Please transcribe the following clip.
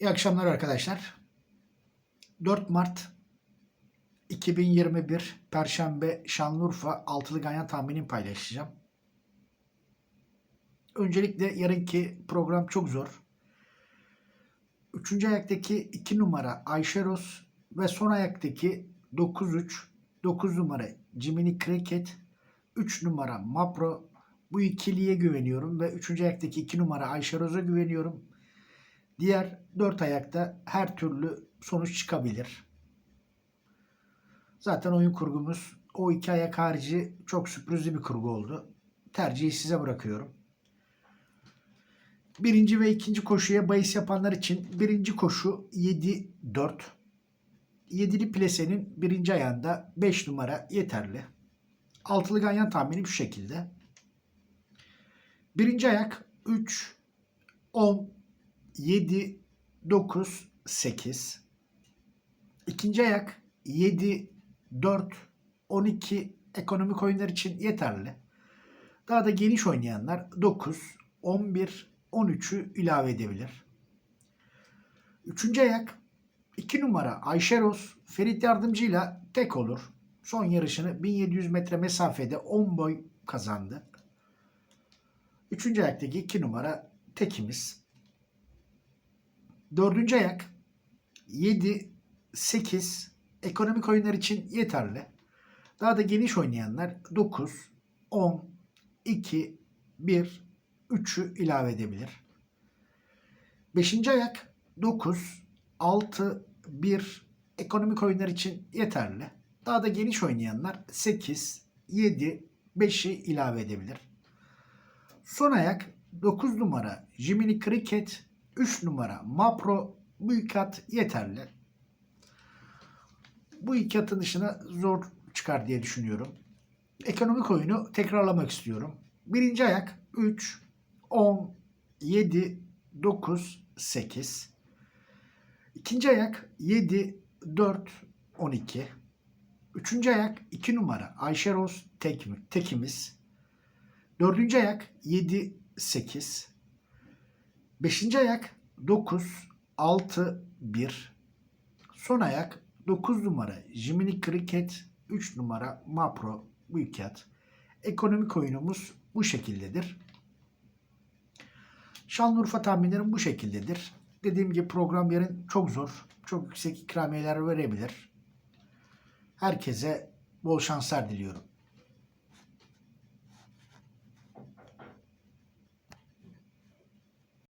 İyi akşamlar arkadaşlar. 4 Mart 2021 Perşembe Şanlıurfa altılı ganyan tahminini paylaşacağım. Öncelikle yarınki program çok zor. Üçüncü ayaktaki 2 numara Ayşeros ve son ayaktaki 9-3, 9 numara Jiminy Cricket, 3 numara Mapro bu ikiliye güveniyorum ve üçüncü ayaktaki 2 numara Ayşeros'a güveniyorum. Diğer dört ayakta her türlü sonuç çıkabilir. Zaten oyun kurgumuz o iki ayak harici çok sürprizli bir kurgu oldu. Tercihi size bırakıyorum. Birinci ve ikinci koşuya bahis yapanlar için birinci koşu 7-4. Yedili plesenin birinci ayağında 5 numara yeterli. Altılı ganyan tahminim şu şekilde. Birinci ayak 3, 10, 7, 9, 8. İkinci ayak 7, 4, 12 ekonomik oyunlar için yeterli. Daha da geniş oynayanlar 9, 11, 13'ü ilave edebilir. Üçüncü ayak 2 numara Ayşeros Ferit Yardımcı'yla tek olur. Son yarışını 1700 metre mesafede 10 boy kazandı. Üçüncü ayaktaki 2 numara tekimiz. Dördüncü ayak 7, 8 ekonomik oyunlar için yeterli. Daha da geniş oynayanlar 9, 10, 2, 1, 3'ü ilave edebilir. Beşinci ayak 9, 6, 1 ekonomik oyunlar için yeterli. Daha da geniş oynayanlar 8, 7, 5'i ilave edebilir. Son ayak 9 numara Jiminy Cricket 3 numara Mapro bu iki yeterli. Bu iki atın dışına zor çıkar diye düşünüyorum. Ekonomik oyunu tekrarlamak istiyorum. Birinci ayak 3, 10, 7, 9, 8. İkinci ayak 7, 4, 12. Üçüncü ayak 2 numara Ayşe Roz tek, tekimiz. Dördüncü ayak 7, 8. Beşinci ayak 9, 6, 1. Son ayak 9 numara Jiminy Cricket, 3 numara Mapro bu iki at. Ekonomik oyunumuz bu şekildedir. Şanlıurfa tahminlerim bu şekildedir. Dediğim gibi program yarın çok zor. Çok yüksek ikramiyeler verebilir. Herkese bol şanslar diliyorum.